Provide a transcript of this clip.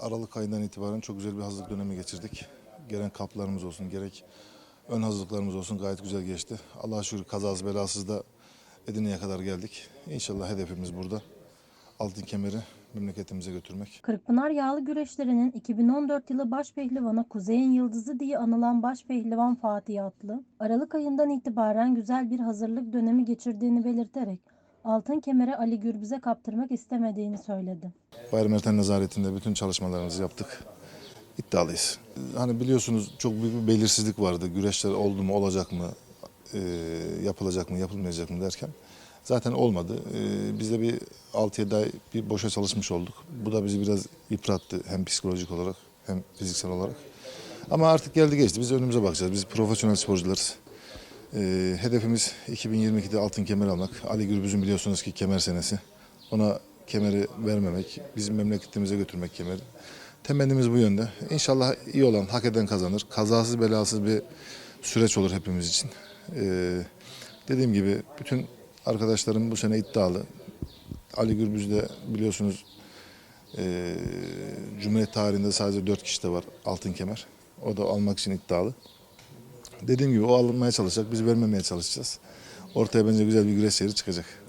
Aralık ayından itibaren çok güzel bir hazırlık dönemi geçirdik. Gelen kaplarımız olsun, gerek ön hazırlıklarımız olsun gayet güzel geçti. Allah'a şükür kazasız belasız da Edirne'ye kadar geldik. İnşallah hedefimiz burada. Altın kemeri memleketimize götürmek. Kırkpınar Yağlı Güreşleri'nin 2014 yılı baş pehlivanı Kuzey'in Yıldızı diye anılan baş pehlivan Fatih Atlı, Aralık ayından itibaren güzel bir hazırlık dönemi geçirdiğini belirterek altın kemeri Ali Gürbüz'e kaptırmak istemediğini söyledi. Bayram Erten Nezaretinde bütün çalışmalarımızı yaptık. İddialıyız. Hani biliyorsunuz çok büyük bir belirsizlik vardı. Güreşler oldu mu, olacak mı, e, yapılacak mı, yapılmayacak mı derken. Zaten olmadı. E, biz de bir 6-7 ay bir boşa çalışmış olduk. Bu da bizi biraz yıprattı hem psikolojik olarak hem fiziksel olarak. Ama artık geldi geçti. Biz önümüze bakacağız. Biz profesyonel sporcularız. E, hedefimiz 2022'de altın kemer almak. Ali Gürbüz'ün biliyorsunuz ki kemer senesi. Ona kemeri vermemek, bizim memleketimize götürmek kemeri. Temennimiz bu yönde. İnşallah iyi olan, hak eden kazanır. Kazasız belasız bir süreç olur hepimiz için. Ee, dediğim gibi bütün arkadaşlarım bu sene iddialı. Ali Gürbüz de biliyorsunuz e, Cumhuriyet tarihinde sadece dört kişi de var altın kemer. O da almak için iddialı. Dediğim gibi o alınmaya çalışacak, biz vermemeye çalışacağız. Ortaya bence güzel bir güreş seyri çıkacak.